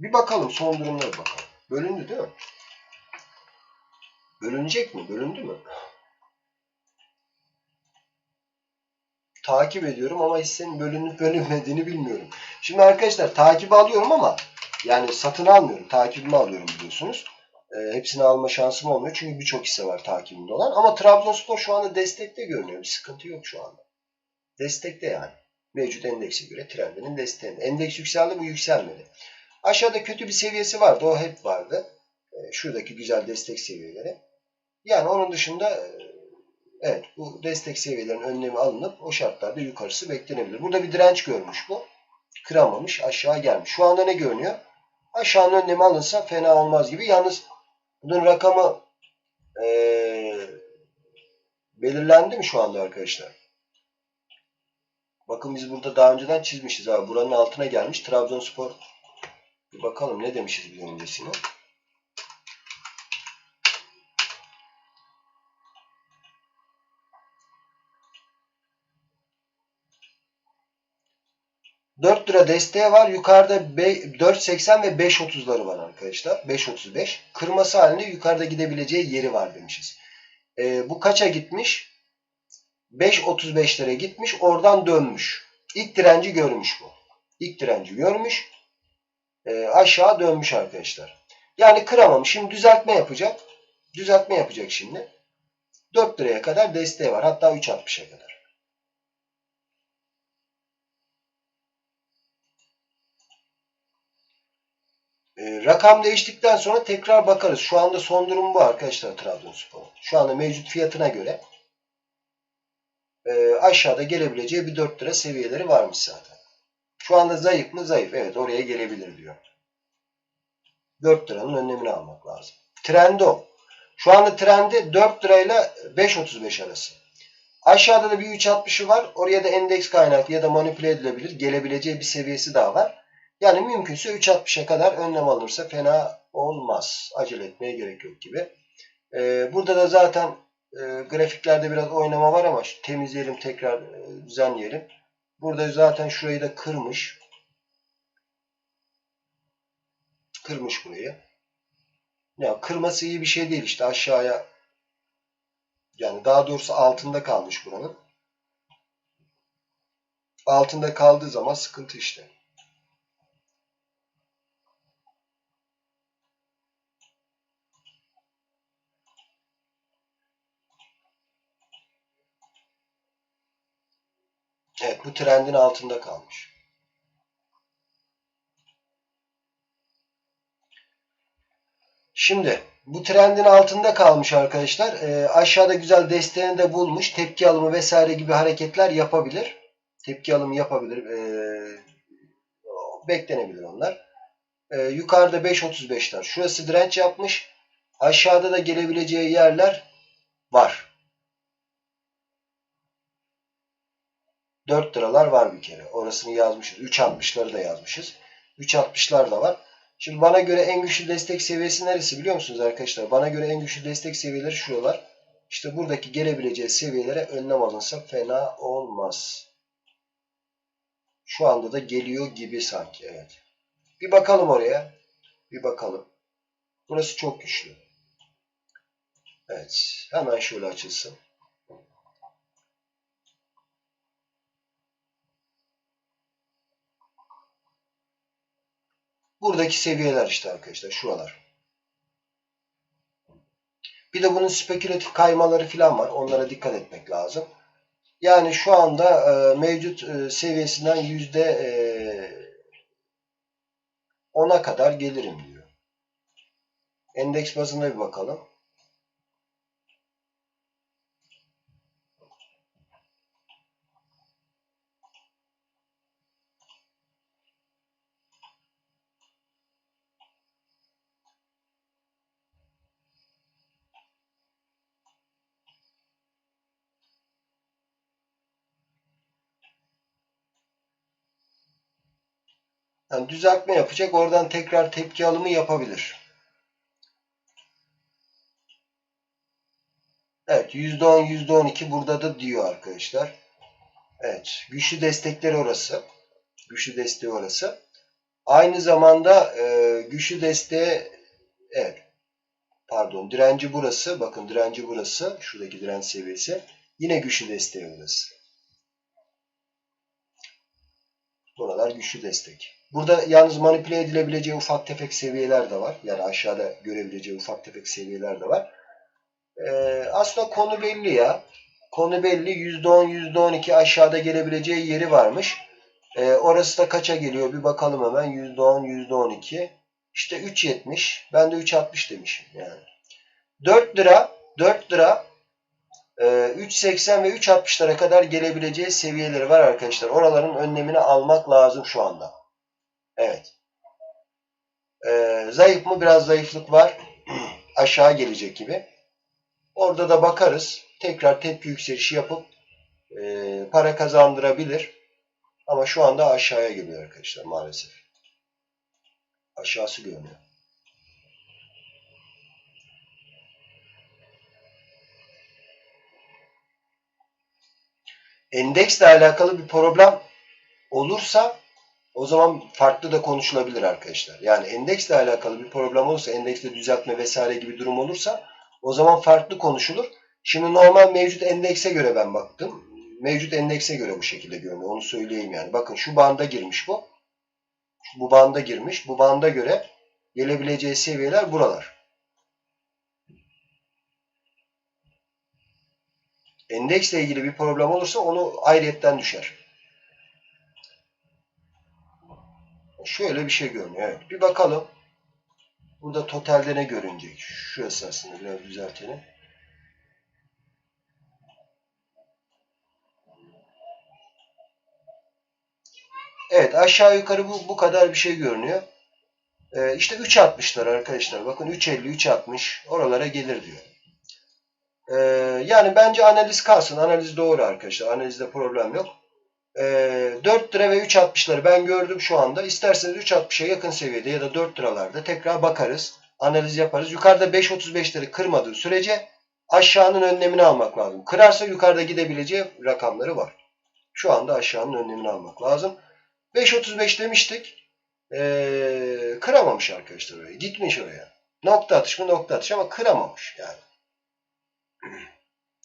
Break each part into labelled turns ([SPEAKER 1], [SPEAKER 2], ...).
[SPEAKER 1] Bir bakalım son durumuna bir bakalım. Bölündü değil mi? Bölünecek mi? Bölündü mü? Takip ediyorum ama hissenin bölünüp bölünmediğini bilmiyorum. Şimdi arkadaşlar takip alıyorum ama yani satın almıyorum. Takibimi alıyorum biliyorsunuz. E, hepsini alma şansım olmuyor. Çünkü birçok hisse var takibimde olan. Ama Trabzonspor şu anda destekte görünüyor. Bir sıkıntı yok şu anda. Destekte yani. Mevcut endekse göre trendinin desteğinde. Endeks yükseldi bu yükselmedi. Aşağıda kötü bir seviyesi vardı. O hep vardı. E, şuradaki güzel destek seviyeleri. Yani onun dışında e, evet bu destek seviyelerinin önlemi alınıp o şartlarda yukarısı beklenebilir. Burada bir direnç görmüş bu. Kıramamış aşağı gelmiş. Şu anda ne görünüyor? Aşağının önlemi alınsa fena olmaz gibi. Yalnız bunun rakamı e, belirlendi mi şu anda arkadaşlar? Bakın biz burada daha önceden çizmişiz abi. Buranın altına gelmiş. Trabzonspor bir bakalım ne demişiz bir öncesine. ...4 lira desteği var. Yukarıda 4.80 ve 5.30'ları var arkadaşlar. 5.35. Kırması halinde yukarıda gidebileceği yeri var demişiz. Ee, bu kaça gitmiş? 5.35'lere gitmiş. Oradan dönmüş. İlk direnci görmüş bu. İlk direnci görmüş. E, aşağı dönmüş arkadaşlar. Yani kıramamış. Şimdi düzeltme yapacak. Düzeltme yapacak şimdi. 4 liraya kadar desteği var. Hatta 3.60'a kadar. E, rakam değiştikten sonra tekrar bakarız. Şu anda son durum bu arkadaşlar Trabzonspor. Şu anda mevcut fiyatına göre e, aşağıda gelebileceği bir 4 lira seviyeleri varmış zaten. Şu anda zayıf mı? Zayıf. Evet oraya gelebilir diyor. 4 liranın önlemini almak lazım. Trendi o. Şu anda trendi 4 lirayla 5.35 arası. Aşağıda da bir 3.60'ı var. Oraya da endeks kaynaklı ya da manipüle edilebilir. Gelebileceği bir seviyesi daha var. Yani mümkünse 3.60'a kadar önlem alırsa fena olmaz. Acele etmeye gerek yok gibi. Ee, burada da zaten e, grafiklerde biraz oynama var ama temizleyelim tekrar e, düzenleyelim. Burada zaten şurayı da kırmış. Kırmış burayı. Ya kırması iyi bir şey değil işte aşağıya yani daha doğrusu altında kalmış buranın. Altında kaldığı zaman sıkıntı işte. Evet bu trendin altında kalmış. Şimdi bu trendin altında kalmış arkadaşlar. E, aşağıda güzel desteğini de bulmuş. Tepki alımı vesaire gibi hareketler yapabilir. Tepki alımı yapabilir. E, beklenebilir onlar. E, yukarıda 5.35'ler. Şurası direnç yapmış. Aşağıda da gelebileceği yerler var. 4 liralar var bir kere. Orasını yazmışız. 3.60'ları da yazmışız. 3.60'lar da var. Şimdi bana göre en güçlü destek seviyesi neresi biliyor musunuz arkadaşlar? Bana göre en güçlü destek seviyeleri şuralar. İşte buradaki gelebileceği seviyelere önlem alınsa fena olmaz. Şu anda da geliyor gibi sanki. Evet. Bir bakalım oraya. Bir bakalım. Burası çok güçlü. Evet. Hemen şöyle açılsın. Buradaki seviyeler işte arkadaşlar. Şuralar. Bir de bunun spekülatif kaymaları falan var. Onlara dikkat etmek lazım. Yani şu anda e, mevcut e, seviyesinden yüzde e, 10'a kadar gelirim diyor. Endeks bazında bir bakalım. Yani düzeltme yapacak. Oradan tekrar tepki alımı yapabilir. Evet %10 %12 burada da diyor arkadaşlar. Evet güçlü destekleri orası. Güçlü desteği orası. Aynı zamanda e, güçlü desteğe evet pardon direnci burası. Bakın direnci burası. Şuradaki direnç seviyesi. Yine güçlü desteği burası. Buralar güçlü destek. Burada yalnız manipüle edilebileceği ufak tefek seviyeler de var. Yani aşağıda görebileceği ufak tefek seviyeler de var. Ee, aslında konu belli ya. Konu belli. %10, %12 aşağıda gelebileceği yeri varmış. Ee, orası da kaça geliyor? Bir bakalım hemen. %10, %12. İşte 3.70. Ben de 3.60 demişim. Yani. 4 lira 4 lira 3.80 ve 3.60'lara kadar gelebileceği seviyeleri var arkadaşlar. Oraların önlemini almak lazım şu anda. Evet. Ee, zayıf mı? Biraz zayıflık var. Aşağı gelecek gibi. Orada da bakarız. Tekrar tepki yükselişi yapıp e, para kazandırabilir. Ama şu anda aşağıya geliyor arkadaşlar maalesef. Aşağısı görünüyor. Endeksle alakalı bir problem olursa o zaman farklı da konuşulabilir arkadaşlar. Yani endeksle alakalı bir problem olursa, endekste düzeltme vesaire gibi durum olursa o zaman farklı konuşulur. Şimdi normal mevcut endekse göre ben baktım. Mevcut endekse göre bu şekilde görünüyor. Onu söyleyeyim yani. Bakın şu banda girmiş bu. Bu banda girmiş. Bu banda göre gelebileceği seviyeler buralar. Endeksle ilgili bir problem olursa onu ayrıyetten düşer. Şöyle bir şey görünüyor. Evet. Bir bakalım. Burada totalde ne görünecek? Şu esasında biraz düzeltelim. Evet aşağı yukarı bu, bu kadar bir şey görünüyor. Ee, işte 3.60'lar arkadaşlar. Bakın 3.50, 3.60 oralara gelir diyor. Ee, yani bence analiz kalsın. Analiz doğru arkadaşlar. Analizde problem yok. Ee, 4 lira ve 3.60'ları ben gördüm şu anda. İsterseniz 3.60'a yakın seviyede ya da 4 liralarda tekrar bakarız. Analiz yaparız. Yukarıda 5.35'leri kırmadığı sürece aşağının önlemini almak lazım. Kırarsa yukarıda gidebileceği rakamları var. Şu anda aşağının önlemini almak lazım. 5.35 demiştik. Ee, kıramamış arkadaşlar oraya. Gitmiş oraya. Nokta atış mı nokta atış ama kıramamış yani.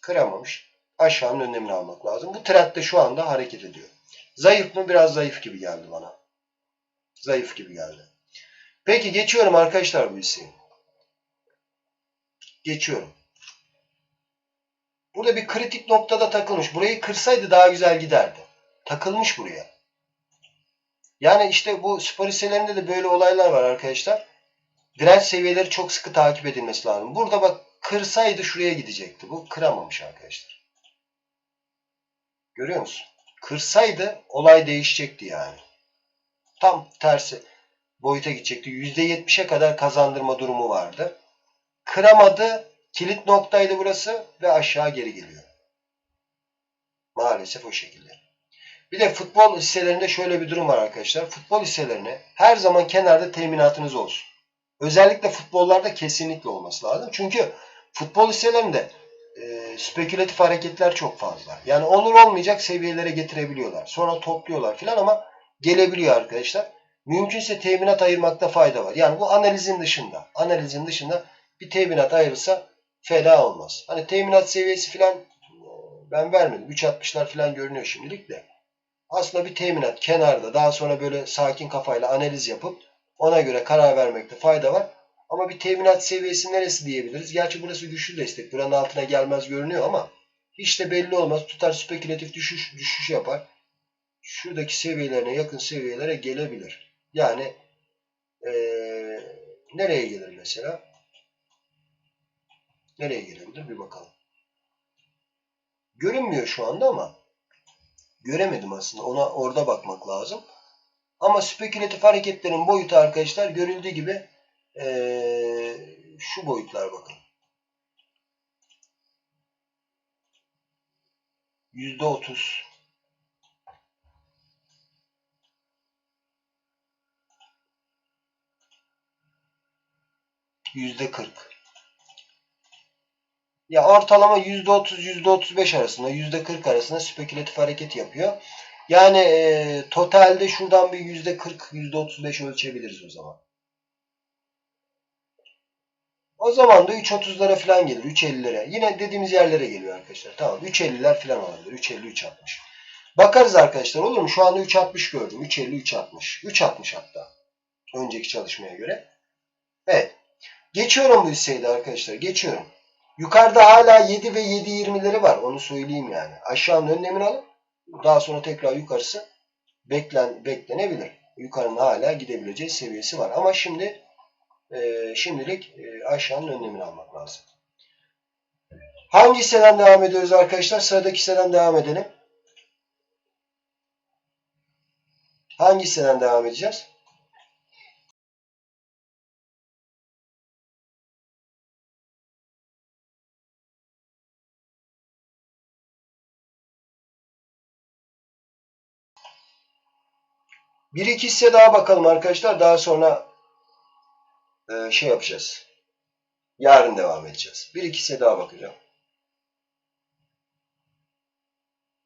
[SPEAKER 1] Kıramamış. Aşağının önlemini almak lazım. Bu trend de şu anda hareket ediyor. Zayıf mı? Biraz zayıf gibi geldi bana. Zayıf gibi geldi. Peki geçiyorum arkadaşlar bu hisseyi. Geçiyorum. Burada bir kritik noktada takılmış. Burayı kırsaydı daha güzel giderdi. Takılmış buraya. Yani işte bu spor hisselerinde de böyle olaylar var arkadaşlar. Direnç seviyeleri çok sıkı takip edilmesi lazım. Burada bak kırsaydı şuraya gidecekti. Bu kıramamış arkadaşlar. Görüyor musun? Kırsaydı olay değişecekti yani. Tam tersi boyuta gidecekti. %70'e kadar kazandırma durumu vardı. Kıramadı. Kilit noktaydı burası ve aşağı geri geliyor. Maalesef o şekilde. Bir de futbol hisselerinde şöyle bir durum var arkadaşlar. Futbol hisselerine her zaman kenarda teminatınız olsun. Özellikle futbollarda kesinlikle olması lazım. Çünkü futbol hisselerinde e, spekülatif hareketler çok fazla. Yani olur olmayacak seviyelere getirebiliyorlar. Sonra topluyorlar filan ama gelebiliyor arkadaşlar. Mümkünse teminat ayırmakta fayda var. Yani bu analizin dışında. Analizin dışında bir teminat ayırırsa fena olmaz. Hani teminat seviyesi filan ben vermedim. 3.60'lar filan görünüyor şimdilik de. Aslında bir teminat kenarda daha sonra böyle sakin kafayla analiz yapıp ona göre karar vermekte fayda var. Ama bir teminat seviyesi neresi diyebiliriz? Gerçi burası güçlü destek. Buranın altına gelmez görünüyor ama hiç de belli olmaz. Tutar spekülatif düşüş, düşüş yapar. Şuradaki seviyelerine yakın seviyelere gelebilir. Yani ee, nereye gelir mesela? Nereye gelebilir? Bir bakalım. Görünmüyor şu anda ama göremedim aslında. Ona orada bakmak lazım. Ama spekülatif hareketlerin boyutu arkadaşlar görüldüğü gibi ee, şu boyutlar bakın. Yüzde otuz. Yüzde kırk. Ya ortalama yüzde otuz, yüzde otuz beş arasında, yüzde kırk arasında spekülatif hareket yapıyor. Yani e, totalde şuradan bir yüzde 40, yüzde 35 ölçebiliriz o zaman. O zaman da 3.30'lara falan gelir. 3.50'lere. Yine dediğimiz yerlere geliyor arkadaşlar. Tamam. 3.50'ler falan olabilir. 3.50, 3.60. Bakarız arkadaşlar olur mu? Şu anda 3.60 gördüm. 3.50, 3.60. 3.60 hatta. Önceki çalışmaya göre. Evet. Geçiyorum bu hisseyi arkadaşlar. Geçiyorum. Yukarıda hala 7 ve 7.20'leri var. Onu söyleyeyim yani. Aşağının önlemini alın. Daha sonra tekrar yukarısı beklen, beklenebilir. Yukarının hala gidebileceği seviyesi var. Ama şimdi e, şimdilik e, aşağının önlemini almak lazım. Hangi hisseden devam ediyoruz arkadaşlar? Sıradaki hisseden devam edelim. Hangi hisseden devam edeceğiz? Bir iki hisse daha bakalım arkadaşlar. Daha sonra e, şey yapacağız. Yarın devam edeceğiz. Bir iki hisse daha bakacağım.